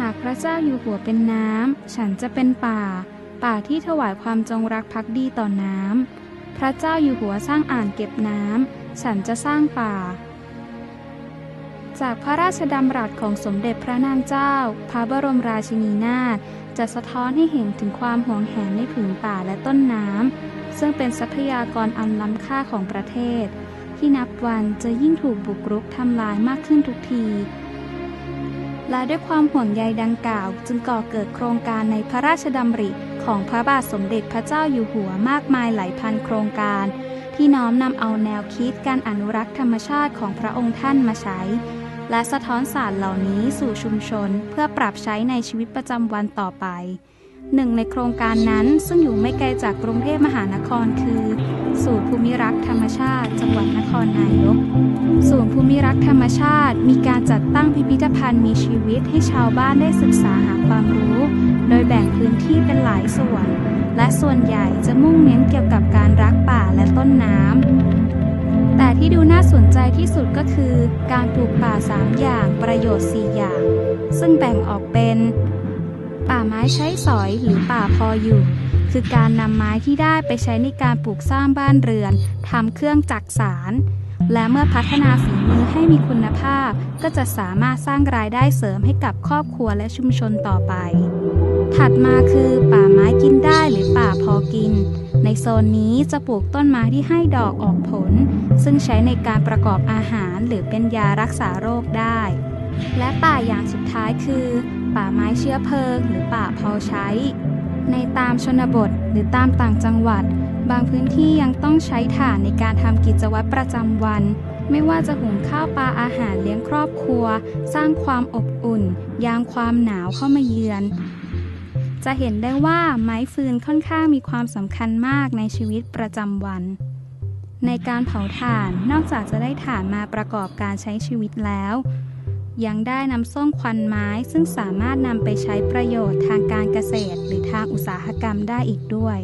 หากพระเจ้าอยู่หัวเป็นน้ำ ฉันจะเป็นป่า ป่าที่ถวายความจงรักภักดีต่อน้ำ พระเจ้าอยู่หัวสร้างอ่างเก็บน้ำ ฉันจะสร้างป่า จากพระราชดำรัสของสมเด็จพระนางเจ้า พระบรมราชินีนาถจะสะท้อนให้เห็นถึงความห่วงแหนในผืนป่าและต้นน้ำ ซึ่งเป็นทรัพยากรอันล้ำค่าของประเทศ ที่นับวันจะยิ่งถูกบุกรุกทำลายมากขึ้นทุกที และด้วยความห่วงใยดังกล่าว จึงก่อเกิดโครงการในพระราชดำริของพระบาทสมเด็จพระเจ้าอยู่หัวมากมายหลายพันโครงการ ที่น้อมนำเอาแนวคิดการอนุรักษ์ธรรมชาติของพระองค์ท่านมาใช้ และสะท้อนศาสตร์เหล่านี้สู่ชุมชน เพื่อปรับใช้ในชีวิตประจำวันต่อไป หนึ่งในโครงการนั้นซึ่งอยู่ไม่ไกลจากกรุงเทพมหานครคือ ศูนย์ภูมิรักษ์ธรรมชาติ จังหวัดนครนายก ศูนย์ภูมิรักษ์ธรรมชาติ มีการจัดตั้งพิพิธภัณฑ์มีชีวิตให้ชาวบ้านได้ศึกษาหาความรู้ โดยแบ่งพื้นที่เป็นหลายส่วน และส่วนใหญ่จะมุ่งเน้นเกี่ยวกับการรักป่าและต้นน้ำแต่ที่ดูน่าสนใจที่สุดก็คือ การปลูกป่า 3 อย่างประโยชน์ 4 อย่าง ซึ่งแบ่งออกเป็น ป่าไม้ใช้สอยหรือป่าพออยู่ คือการนำไม้ที่ได้ไปใช้ในการปลูกสร้างบ้านเรือนทำเครื่องจักสาร และเมื่อพัฒนาฝีมือให้มีคุณภาพ ก็จะสามารถสร้างรายได้เสริมให้กับครอบครัวและชุมชนต่อไป ถัดมาคือป่าไม้กินได้หรือป่าพอกิน ในโซนนี้จะปลูกต้นไม้ที่ให้ดอกออกผล ซึ่งใช้ในการประกอบอาหารหรือเป็นยารักษาโรคได้ และป่าอย่างสุดท้ายคือ ป่าไม้เชื้อเพลิง หรือป่าพอใช้ ในตามชนบทหรือตามต่างจังหวัด บางพื้นที่ยังต้องใช้ถ่านในการทำกิจวัตรประจำวัน ไม่ว่าจะหุงข้าวปลาอาหารเลี้ยงครอบครัว สร้างความอบอุ่น ยามความหนาวเข้ามาเยือน จะเห็นได้ว่าไม้ฟืนค่อนข้างมีความสำคัญมากในชีวิตประจำวันในการเผาถ่านนอกจากจะได้ถ่านมาประกอบการใช้ชีวิตแล้ว ยังได้นำส้มควันไม้ ซึ่งสามารถนำไปใช้ประโยชน์ทางการเกษตร หรือทางอุตสาหกรรมได้อีกด้วย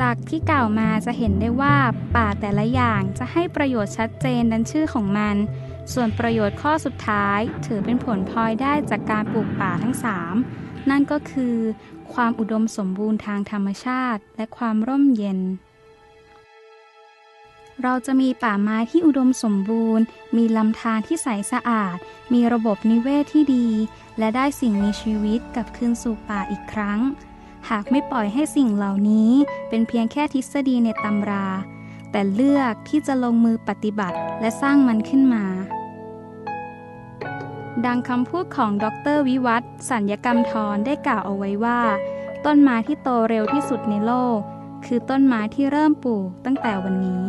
จากที่กล่าวมาจะเห็นได้ว่าป่าแต่ละอย่างจะให้ประโยชน์ชัดเจนดันชื่อของมัน ส่วนประโยชน์ข้อสุดท้าย ถือเป็นผลพลอยได้จากการปลูกป่าทั้ง 3 นั่นก็คือ ความอุดมสมบูรณ์ทางธรรมชาติ และความร่มเย็น เราจะมีป่าไม้ที่อุดมสมบูรณ์ มีลำธารที่ใสสะอาด มีระบบนิเวศที่ดี และได้สิ่งมีชีวิตกลับคืนสู่ป่าอีกครั้ง หากไม่ปล่อยให้สิ่งเหล่านี้เป็นเพียงแค่ทฤษฎีในตำรา แต่เลือกที่จะลงมือปฏิบัติและสร้างมันขึ้นมา ดังคำพูดของดรวิวัฒสัญญกรรมทรได้กล่าวเอาไว้ว่า ต้นไม้ที่โตเร็วที่สุดในโลก คือต้นไม้ที่เริ่มปลูกตั้งแต่วันนี้